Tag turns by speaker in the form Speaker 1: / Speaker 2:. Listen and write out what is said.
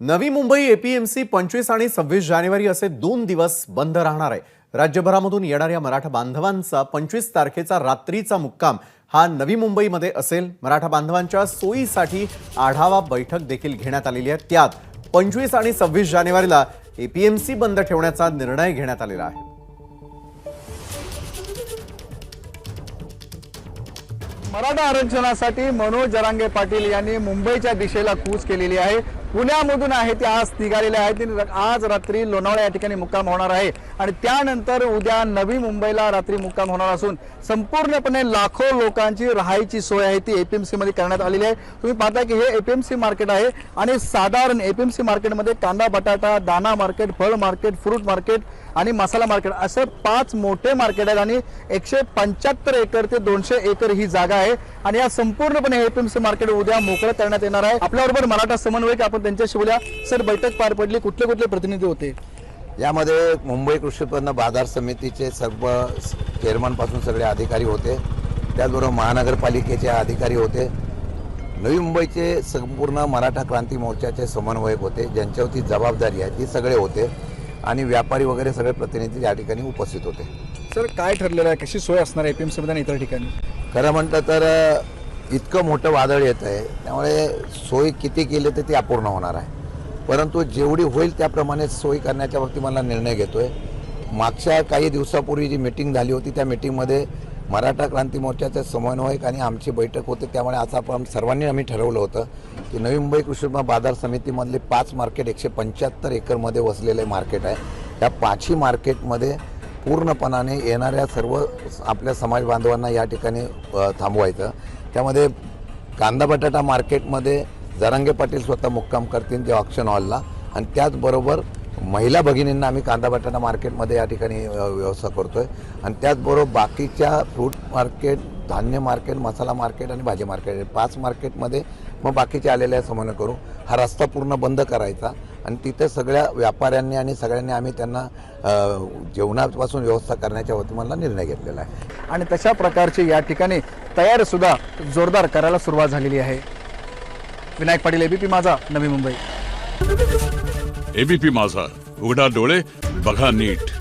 Speaker 1: Navi Mumbai APMC पंचवीस आणि सव्वीस जानेवारी असे दोन दिवस बंद राहणार आहे. राज्यभरामधून येणाऱ्या मराठा बांधवांचा पंचवीस तारखेचा रात्रीचा मुक्काम हा नवी मुंबईमध्ये असेल. मराठा बांधवांच्या सोयीसाठी आढावा बैठक देखील घेण्यात आलेली आहे. त्यात पंचवीस आणि सव्वीस जानेवारीला एपीएमसी बंद ठेवण्याचा निर्णय घेण्यात आलेला आहे.
Speaker 2: मराठा आरक्षणासाठी मनोज जरांगे पाटील यांनी मुंबईच्या दिशेला कूच केलेली आहे. पुण्यामधून आहे ते आज निघालेले आहेत. आज रात्री लोणावळा या ठिकाणी मुक्काम होणार आहे. आणि त्यानंतर उद्या नवी मुंबईला रात्री मुक्काम होणार असून संपूर्णपणे लाखो लोकांची राहायची सोय आहे ती एपीएमसी मध्ये करण्यात आलेली आहे. तुम्ही पाहता की हे एपीएमसी मार्केट आहे आणि साधारण एपीएमसी मार्केटमध्ये कांदा बटाटा दाना मार्केट फळ मार्केट फ्रूट मार्केट आणि मसाला मार्केट असे पाच मोठे मार्केट आहेत आणि एकशे पंच्याहत्तर एकर ते दोनशे एकर ही जागा आहे. आणि या संपूर्णपणे एपीएमसी मार्केट उद्या मोकळं करण्यात येणार आहे. आपल्याबरोबर मराठा समन्वयक आपण त्यांच्याशी बोलूया सर बैठक पार पडली. कुठले कुठले प्रतिनिधी होते?
Speaker 3: यामध्ये मुंबई कृषी उत्पन्न बाजार समितीचे सर्व चेअरमनपासून सगळे अधिकारी होते. त्याचबरोबर महानगरपालिकेचे अधिकारी होते. नवी मुंबईचे संपूर्ण मराठा क्रांती मोर्चाचे समन्वयक होते. ज्यांच्यावरती जबाबदारी आहे ती सगळे होते. आणि व्यापारी वगैरे सगळे प्रतिनिधी या ठिकाणी उपस्थित होते.
Speaker 2: सर काय ठरलेलं आहे? कशी सोय असणार आहे? एपीएमसी मध्ये आणि इतर ठिकाणी?
Speaker 3: खरं म्हटलं तर इतकं मोठं वादळ येत आहे त्यामुळे सोय किती केली तर ती अपूर्ण होणार आहे. परंतु जेवढी होईल त्याप्रमाणे सोय करण्याच्या बाबतीत मला निर्णय घेतोय. मागच्या काही दिवसापूर्वी जी मिटिंग झाली होती त्या मिटिंगमध्ये मराठा क्रांती मोर्चाचे समन्वयक आणि आमची बैठक होते त्यामुळे आज आपण सर्वांनी आम्ही ठरवलं होतं की नवी मुंबई कृषी बाजार समितीमधले पाच मार्केट एकशे पंच्याहत्तर एकरमध्ये वसलेले मार्केट आहे. त्या पाचही मार्केटमध्ये पूर्णपणाने येणाऱ्या सर्व आपल्या समाज बांधवांना या ठिकाणी थांबवायचं. त्यामध्ये कांदा बटाटा मार्केटमध्ये जरांगे पाटील स्वतः मुक्काम करतील ते ऑक्शन हॉलला आणि त्याचबरोबर महिला भगिनींना आम्ही कांदा बटाटा मार्केटमध्ये या ठिकाणी व्यवस्था व्यवस्था करतोय. आणि त्याचबरोबर बाकीच्या फ्रूट मार्केट धान्य मार्केट मसाला मार्केट आणि भाजी मार्केट पाच मार्केटमध्ये मग बाकीचे आलेले समन्वय करू. हा रस्ता पूर्ण बंद करायचा. आणि तिथे सगळ्या व्यापाऱ्यांनी आणि सगळ्यांनी आम्ही त्यांना जेवणापासून व्यवस्था करण्याच्या वतीने निर्णय घेतलेला आहे.
Speaker 2: आणि तशा प्रकारची या ठिकाणी तयारी सुद्धा जोरदार करायला सुरुवात झालेली आहे. विनायक पाटील एबीपी माझा नवी मुंबई.
Speaker 4: एबीपी माझा. उघडा डोळे बघा नीट.